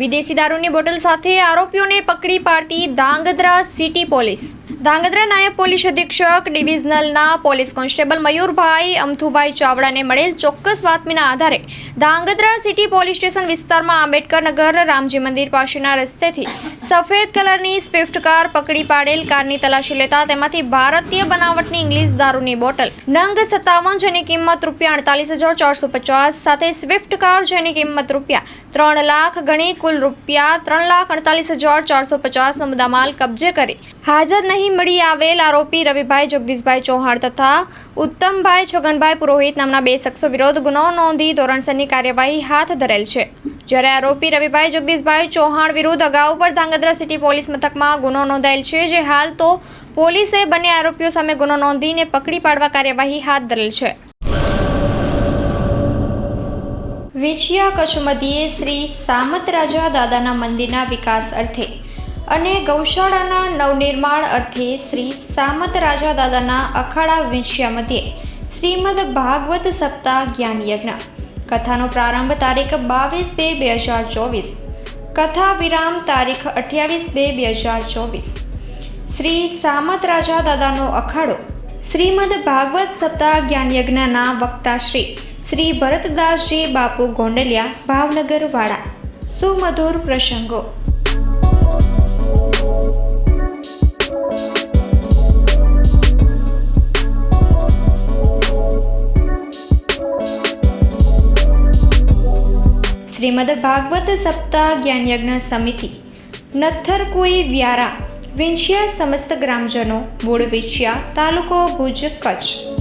વિદેશી દારૂની બોટલ સાથે આરોપીઓને પકડી પાડતી ધાંગધ્રા સિટી પોલીસ. ધાંગધ્રા નાયબ પોલીસ અધિક્ષક, ડિવિઝનલના પોલીસ કોન્સ્ટેબલ મયુરભાઈ અમથુભાઈ ચાવડાને મળેલ ચોક્કસ બાતમીના આધારે ધાંગધ્રા સિટી પોલીસ સ્ટેશન વિસ્તારમાં આંબેડકર નગર રામજી મંદિર પાસેના રસ્તેથી સફેદ કલરની સ્વિફ્ટ કાર પકડી પાડેલ કારની તલાશી લેતા તેમાંથી ભારતીય બનાવટની ઇંગ્લિશ દારૂની બોટલ. નંગ સત્તાવન જેની કિંમત રૂપિયા અડતાલીસ હજાર ચારસો પચાસ સાથે સ્વિફ્ટ કાર જેની કિંમત રૂપિયા ત્રણ લાખ ગણી કુલ રૂપિયા ત્રણ લાખ અડતાલીસ હજાર ચારસો પચાસનો મુદ્દામાલ કબજે કરી. હાજર નહીં મળી આવેલ આરોપી રવિભાઈ જગદીશભાઈ ચૌહાણ તથા ઉત્તમભાઈ છગનભાઈ પુરોહિત નામના બે શખ્સો વિરોધ ગુનો નોંધી ધોરણસરની કાર્યવાહી હાથ ધરેલ છે. જ્યારે આરોપી રવિભાઈ જગદીશભાઈ ચૌહાણ વિરુદ્ધ અગાઉ પર ધાંગધ્રા સિટી પોલીસ મથકમાં ગુનો નોંધાયેલ છે, જે હાલ તો પોલીસે બંને આરોપીઓ સામે ગુનો નોંધીને પકડી પાડવા કાર્યવાહી હાથ ધરેલ છે. વિછિયા કચ્છ શ્રી સામત રાજા દાદાના મંદિરના વિકાસ અર્થે અને ગૌશાળાના નવનિર્માણ અર્થે શ્રી સામત રાજા દાદાના અખાડા વિંછિયા મધ્યે શ્રીમદ ભાગવત સપ્તાહ જ્ઞાન યજ્ઞ કથાનો પ્રારંભ તારીખ બાવીસ બે બે હજાર ચોવીસ. કથા વિરામ તારીખ અઠ્યાવીસ બે બે હજાર ચોવીસ. શ્રી સામત રાજા દાદાનો અખાડો, શ્રીમદ ભાગવત સપ્તાહ જ્ઞાનયજ્ઞના વક્તા શ્રી શ્રી ભરતદાસજી બાપુ ગોંડલિયા, ભાવનગર વાડા. સુમધુર પ્રસંગો. શ્રીમદ ભાગવત સપ્તાહ જ્ઞાન યજ્ઞ સમિતિ. નથર કોઈ વ્યારા. વિંછિયા સમસ્ત ગ્રામજનો, મૂળ વિંછિયા, તાલુકો ભુજ, કચ્છ.